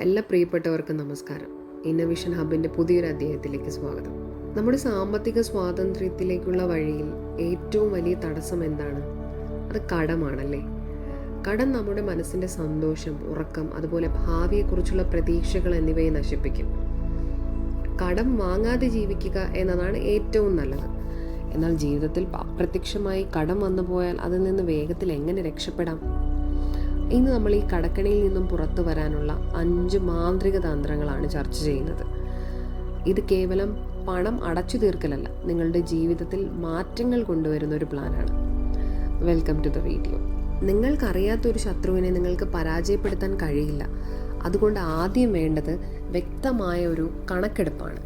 എല്ലാ പ്രിയപ്പെട്ടവർക്കും നമസ്കാരം. ഇന്നവിഷൻ ഹബിന്റെ പുതിയൊരു അധ്യായത്തിലേക്ക് സ്വാഗതം. നമ്മുടെ സാമ്പത്തിക സ്വാതന്ത്ര്യത്തിലേക്കുള്ള വഴിയിൽ ഏറ്റവും വലിയ തടസ്സം എന്താണ്? അത് കടമാണല്ലേ? കടം നമ്മുടെ മനസ്സിന്റെ സന്തോഷം ഉറക്കം അതുപോലെ ഭാവിയെക്കുറിച്ചുള്ള പ്രതീക്ഷകൾ എന്നിവയെ നശിപ്പിക്കും. കടം വാങ്ങാതെ ജീവിക്കുക എന്നതാണ് ഏറ്റവും നല്ലത്. എന്നാൽ ജീവിതത്തിൽ അപ്രത്യക്ഷമായി കടം വന്നു പോയാൽ അതിൽ നിന്ന് വേഗത്തിൽ എങ്ങനെ രക്ഷപ്പെടാം? ഇന്ന് നമ്മൾ ഈ കടക്കണിയിൽ നിന്നും പുറത്തു വരാനുള്ള അഞ്ച് മാന്ത്രിക തന്ത്രങ്ങളാണ് ചർച്ച ചെയ്യുന്നത്. ഇത് കേവലം പണം അടച്ചു തീർക്കലല്ല നിങ്ങളുടെ ജീവിതത്തിൽ മാറ്റങ്ങൾ കൊണ്ടുവരുന്ന ഒരു പ്ലാനാണ്. വെൽക്കം ടു ദ വീഡിയോ നിങ്ങൾക്കറിയാത്ത ഒരു ശത്രുവിനെ നിങ്ങൾക്ക് പരാജയപ്പെടുത്താൻ കഴിയില്ല. അതുകൊണ്ട് ആദ്യം വേണ്ടത് വ്യക്തമായ ഒരു കണക്കെടുപ്പാണ്.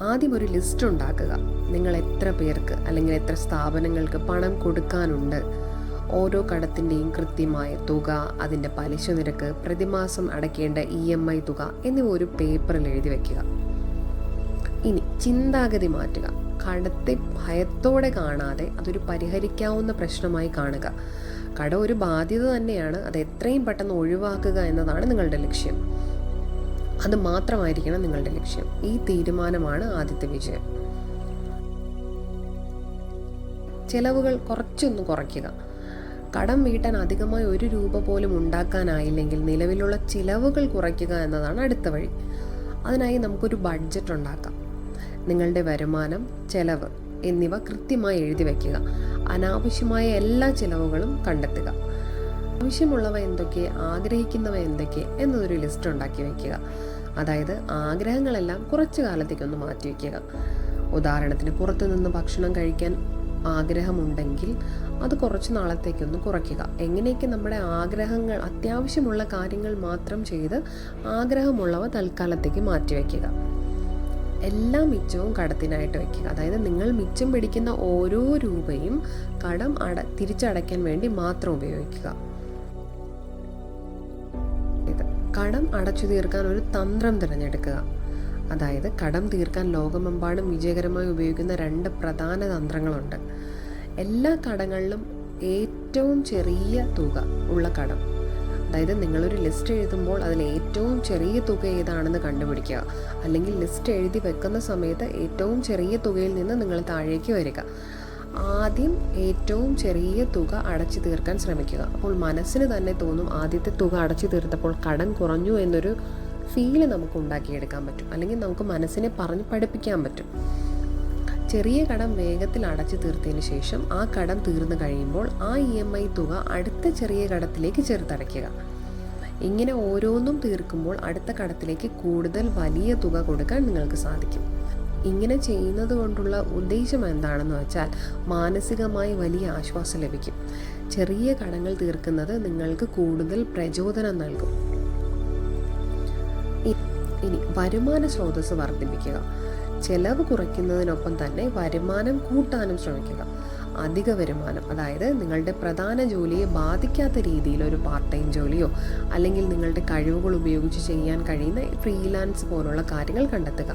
ആദ്യം ഒരു ലിസ്റ്റ് ഉണ്ടാക്കുക. നിങ്ങൾ എത്ര പേർക്ക് അല്ലെങ്കിൽ എത്ര സ്ഥാപനങ്ങൾക്ക് പണം കൊടുക്കാനുണ്ട്? ഓരോ കടത്തിന്റെയും കൃത്യമായ തുക അതിന്റെ പലിശ നിരക്ക് പ്രതിമാസം അടയ്ക്കേണ്ട ഇ എം ഐ തുക എന്നിവ ഒരു പേപ്പറിൽ എഴുതി വയ്ക്കുക ഇനി ചിന്താഗതി മാറ്റുക. കടത്തെ ഭയത്തോടെ കാണാതെ അതൊരു പരിഹരിക്കാവുന്ന പ്രശ്നമായി കാണുക. കട ഒരു ബാധ്യത തന്നെയാണ്. അത് എത്രയും പെട്ടെന്ന് ഒഴിവാക്കുക എന്നതാണ് നിങ്ങളുടെ ലക്ഷ്യം. അത് മാത്രമായിരിക്കണം നിങ്ങളുടെ ലക്ഷ്യം. ഈ തീരുമാനമാണ് ആദ്യത്തെ വിജയം. ചെലവുകൾ കുറച്ചൊന്ന് കുറയ്ക്കുക. കടം വീട്ടാൻ അധികമായി ഒരു രൂപ പോലും ഉണ്ടാക്കാനായില്ലെങ്കിൽ നിലവിലുള്ള ചിലവുകൾ കുറയ്ക്കുക എന്നതാണ് അടുത്ത വഴി. അതിനായി നമുക്കൊരു ബഡ്ജറ്റ് ഉണ്ടാക്കാം. നിങ്ങളുടെ വരുമാനം ചെലവ് എന്നിവ കൃത്യമായി എഴുതി വയ്ക്കുക അനാവശ്യമായ എല്ലാ ചിലവുകളും കണ്ടെത്തുക. ആവശ്യമുള്ളവ എന്തൊക്കെ ആഗ്രഹിക്കുന്നവ എന്തൊക്കെ എന്നതൊരു ലിസ്റ്റ് ഉണ്ടാക്കി വയ്ക്കുക അതായത് ആഗ്രഹങ്ങളെല്ലാം കുറച്ചു കാലത്തേക്കൊന്ന് മാറ്റി വയ്ക്കുക ഉദാഹരണത്തിന് പുറത്തുനിന്ന് ഭക്ഷണം കഴിക്കാൻ ആഗ്രഹമുണ്ടെങ്കിൽ അത് കുറച്ച് നാളത്തേക്കൊന്ന് കുറയ്ക്കുക. എങ്ങനെയൊക്കെ നമ്മുടെ ആഗ്രഹങ്ങൾ അത്യാവശ്യമുള്ള കാര്യങ്ങൾ മാത്രം ചെയ്ത് ആഗ്രഹമുള്ളവ തൽക്കാലത്തേക്ക് മാറ്റിവെക്കുക എല്ലാ മിച്ചവും കടത്തിനായിട്ട് വെക്കുക അതായത് നിങ്ങൾ മിച്ചം പിടിക്കുന്ന ഓരോ രൂപയും കടം അട തിരിച്ചടയ്ക്കാൻ വേണ്ടി മാത്രം ഉപയോഗിക്കുക. കടം അടച്ചു തീർക്കാൻ ഒരു തന്ത്രം തിരഞ്ഞെടുക്കുക. അതായത് കടം തീർക്കാൻ ലോകമെമ്പാടും വിജയകരമായി ഉപയോഗിക്കുന്ന രണ്ട് പ്രധാന തന്ത്രങ്ങളുണ്ട്. എല്ലാ കടങ്ങളിലും ഏറ്റവും ചെറിയ തുക ഉള്ള കടം. അതായത് നിങ്ങളൊരു ലിസ്റ്റ് എഴുതുമ്പോൾ അതിൽ ഏറ്റവും ചെറിയ തുക ഏതാണെന്ന് കണ്ടുപിടിക്കുക. അല്ലെങ്കിൽ ലിസ്റ്റ് എഴുതി വെക്കുന്ന സമയത്ത് ഏറ്റവും ചെറിയ തുകയിൽ നിന്ന് നിങ്ങൾ താഴേക്ക് വരിക. ആദ്യം ഏറ്റവും ചെറിയ തുക അടച്ചു തീർക്കാൻ ശ്രമിക്കുക. അപ്പോൾ മനസ്സിന് തന്നെ തോന്നും ആദ്യത്തെ തുക അടച്ചു തീർത്തപ്പോൾ കടം കുറഞ്ഞു എന്നൊരു ഫീൽ നമുക്ക് ഉണ്ടാക്കിയെടുക്കാൻ പറ്റും. അല്ലെങ്കിൽ നമുക്ക് മനസ്സിനെ പറഞ്ഞ് പഠിപ്പിക്കാൻ പറ്റും. ചെറിയ കടം വേഗത്തിൽ അടച്ചു തീർത്തതിന് ശേഷം ആ കടം തീർന്നു കഴിയുമ്പോൾ ആ ഇ എം ഐ തുക അടുത്ത ചെറിയ കടത്തിലേക്ക് ചേർത്തടയ്ക്കുക ഇങ്ങനെ ഓരോന്നും തീർക്കുമ്പോൾ അടുത്ത കടത്തിലേക്ക് കൂടുതൽ വലിയ തുക കൊടുക്കാൻ നിങ്ങൾക്ക് സാധിക്കും. ഇങ്ങനെ ചെയ്യുന്നത് കൊണ്ടുള്ള ഉദ്ദേശം എന്താണെന്ന് വെച്ചാൽ മാനസികമായി വലിയ ആശ്വാസം ലഭിക്കും. ചെറിയ കടങ്ങൾ തീർക്കുന്നത് നിങ്ങൾക്ക് കൂടുതൽ പ്രചോദനം നൽകും. ഇനി വരുമാന സ്രോതസ് വർദ്ധിപ്പിക്കുക. ചെലവ് കുറയ്ക്കുന്നതിനൊപ്പം തന്നെ വരുമാനം കൂട്ടാനും ശ്രമിക്കുക. അധിക വരുമാനം അതായത് നിങ്ങളുടെ പ്രധാന ജോലിയെ ബാധിക്കാത്ത രീതിയിൽ ഒരു പാർട്ട് ടൈം ജോലിയോ അല്ലെങ്കിൽ നിങ്ങളുടെ കഴിവുകൾ ഉപയോഗിച്ച് ചെയ്യാൻ കഴിയുന്ന ഫ്രീലാൻസ് പോലുള്ള കാര്യങ്ങൾ കണ്ടെത്തുക.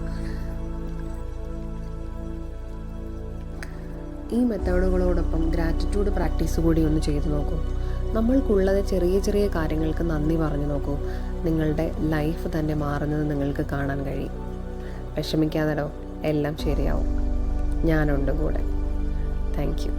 ഈ മെത്തേഡുകളോടൊപ്പം ഗ്രാറ്റിറ്റ്യൂഡ് പ്രാക്ടീസ് കൂടി ഒന്ന് ചെയ്തു നോക്കൂ. നമ്മൾക്കുള്ളത് ചെറിയ ചെറിയ കാര്യങ്ങൾക്ക് നന്ദി പറഞ്ഞു നോക്കൂ. നിങ്ങളുടെ ലൈഫ് തന്നെ മാറുന്നത് നിങ്ങൾക്ക് കാണാൻ കഴിയും. വിഷമിക്കാതെടോ എല്ലാം ശരിയാവും. ഞാനുണ്ട് കൂടെ. Thank you